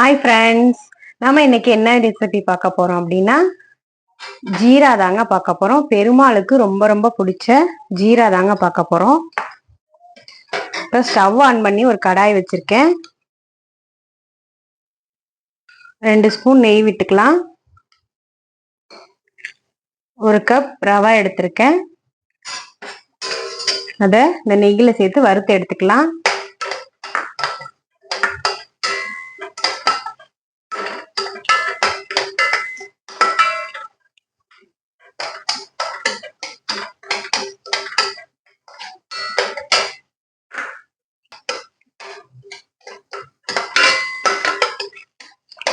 Hi friends நாம இன்னைக்கு என்ன ரெசிபி பார்க்க போறோம் அப்படின்னா ஜீரா தாங்க பார்க்க போறோம். பெருமாளுக்கு ரொம்ப ரொம்ப பிடிச்ச ஜீரா தாங்க பார்க்க போறோம். இப்போ ஸ்டவ் ஆன் பண்ணி ஒரு கடாய் வச்சிருக்கேன். ரெண்டு ஸ்பூன் நெய் விட்டுக்கலாம். ஒரு கப் ரவா எடுத்திருக்கேன். அதை இந்த நெய்யில் சேர்த்து வறுத்து எடுத்துக்கலாம்.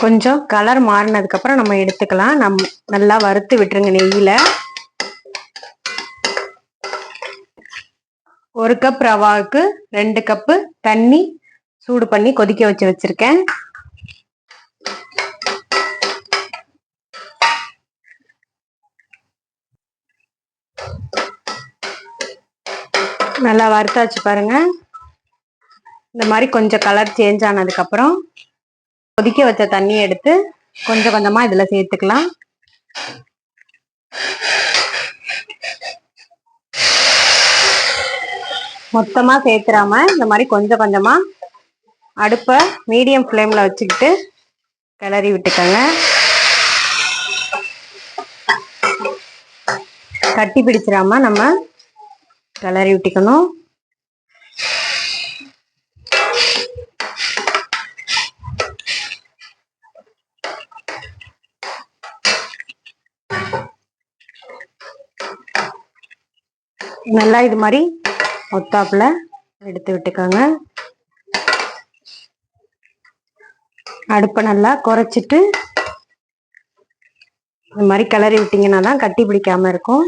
கொஞ்சம் கலர் மாறினதுக்கப்புறம் நம்ம எடுத்துக்கலாம். நம் நல்லா வறுத்து விட்டுருங்க நெய்யில். ஒரு கப் ரவாவுக்கு ரெண்டு கப்பு தண்ணி சூடு பண்ணி கொதிக்க வச்சு வச்சிருக்கேன். நல்லா வறுத்தாச்சு பாருங்க. இந்த மாதிரி கொஞ்சம் கலர் சேஞ்ச் ஆனதுக்கப்புறம் கொதிக்க வச்ச தண்ணியை எடுத்து கொஞ்சம் கொஞ்சமா இதுல சேர்த்துக்கலாம். மொத்தமா சேர்த்துறாம இந்த மாதிரி கொஞ்சம் கொஞ்சமா அடுப்பை மீடியம் ஃப்ளேம்ல வச்சுக்கிட்டு கிளறி விட்டுக்கோங்க. கட்டி பிடிச்சிடாம நம்ம கிளறி விட்டுக்கணும். நல்லா இது மாதிரி ஒத்தாப்புல எடுத்து விட்டுக்கோங்க. அடுப்பை நல்லா குறைச்சிட்டு இந்த மாதிரி கிளறி விட்டீங்கன்னா தான் கட்டி பிடிக்காம இருக்கும்.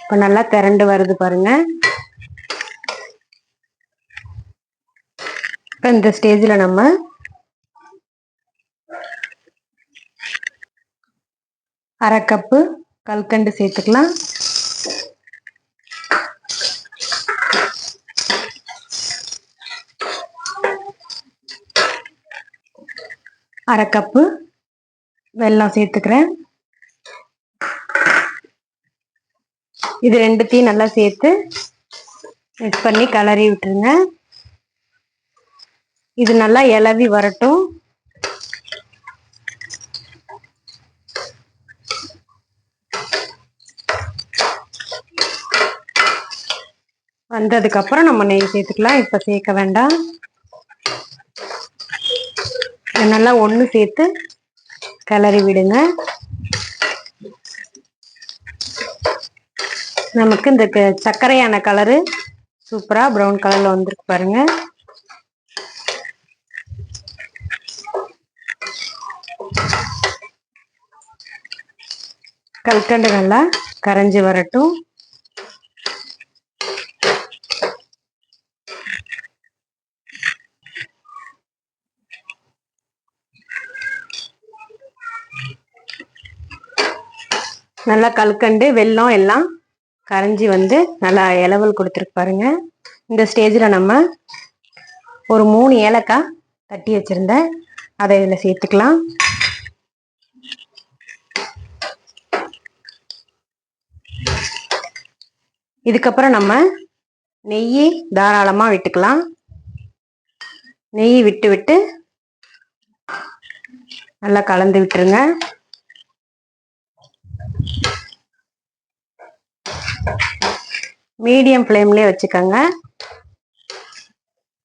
இப்போ நல்லா திரண்டு வருது பாருங்க. இப்போ இந்த ஸ்டேஜில் நம்ம அரை கப்பு கல்கண்டு சேர்த்துக்கலாம். அரை கப்பு வெல்லம் சேர்த்துக்கிறேன். இது ரெண்டுத்தையும் நல்லா சேர்த்து மிக்ஸ் பண்ணி கலரி விட்டுருங்க. இது நல்லா இலவி வரட்டும். வந்ததுக்கு அப்புறம் நம்ம நெய் சேர்த்துக்கலாம். இப்ப சேர்க்க வேண்டாம். நல்லா ஒன்று சேர்த்து கிளறி விடுங்க. நமக்கு இந்த சர்க்கரையான கலரு சூப்பரா ப்ரௌன் கலர்ல வந்திருக்கு பாருங்க. கல்கண்டு நல்லா கரைஞ்சி வரட்டும். நல்லா கல்கண்டு வெல்லம் எல்லாம் கரைஞ்சி வந்து நல்லா இலவல் கொடுத்துருக்கு பாருங்க. இந்த ஸ்டேஜில் நம்ம ஒரு மூணு ஏலக்காய் தட்டி வச்சுருந்தேன் அதை இதில் சேர்த்துக்கலாம். இதுக்கப்புறம் நம்ம நெய் தாராளமாக விட்டுக்கலாம். நெய் விட்டு விட்டு நல்லா கலந்து விட்டுருங்க. மீடியம் ஃப்ளேம்லேயே வச்சுக்கோங்க.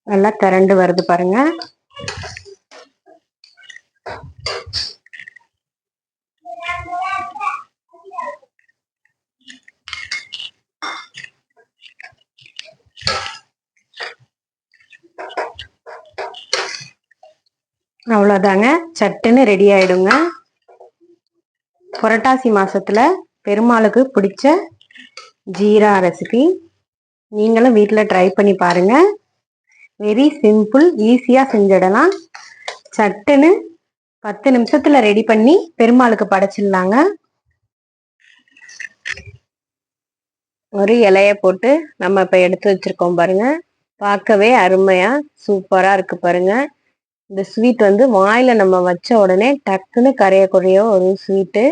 நல்லா திரண்டு வருது பாருங்க. அவ்வளோதாங்க சட்டுன்னு ரெடி ஆயிடுங்க. புரட்டாசி மாசத்துல பெருமாளுக்கு பிடிச்ச ஜீரா ரெசிபி நீங்களும் வீட்டில் ட்ரை பண்ணி பாருங்க. வெரி சிம்பிள் ஈஸியாக செஞ்சிடலாம். சட்டுன்னு பத்து நிமிஷத்துல ரெடி பண்ணி பெருமாளுக்கு படைச்சிடலாங்க. ஒரு இலைய போட்டு நம்ம இப்போ எடுத்து வச்சிருக்கோம் பாருங்க. பார்க்கவே அருமையா சூப்பரா இருக்கு பாருங்க. இந்த ஸ்வீட் வந்து வாயில நம்ம வச்ச உடனே டக்குன்னு கரையக்குறைய ஒரு ஸ்வீட்டு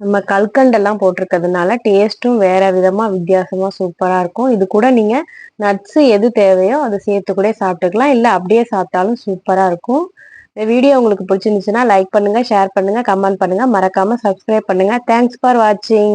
நம்ம கல்கண்டெல்லாம் போட்டிருக்கிறதுனால டேஸ்ட்டும் வேற விதமா வித்தியாசமா சூப்பரா இருக்கும். இது கூட நீங்க நட்ஸ் எது தேவையோ அதை சேர்த்து கூட சாப்பிட்டுக்கலாம். இல்லை அப்படியே சாப்பிட்டாலும் சூப்பரா இருக்கும். இந்த வீடியோ உங்களுக்கு பிடிச்சிருந்துச்சுன்னா லைக் பண்ணுங்க ஷேர் பண்ணுங்க கமெண்ட் பண்ணுங்க. மறக்காம சப்ஸ்கிரைப் பண்ணுங்க. தேங்க்ஸ் ஃபார் வாட்சிங்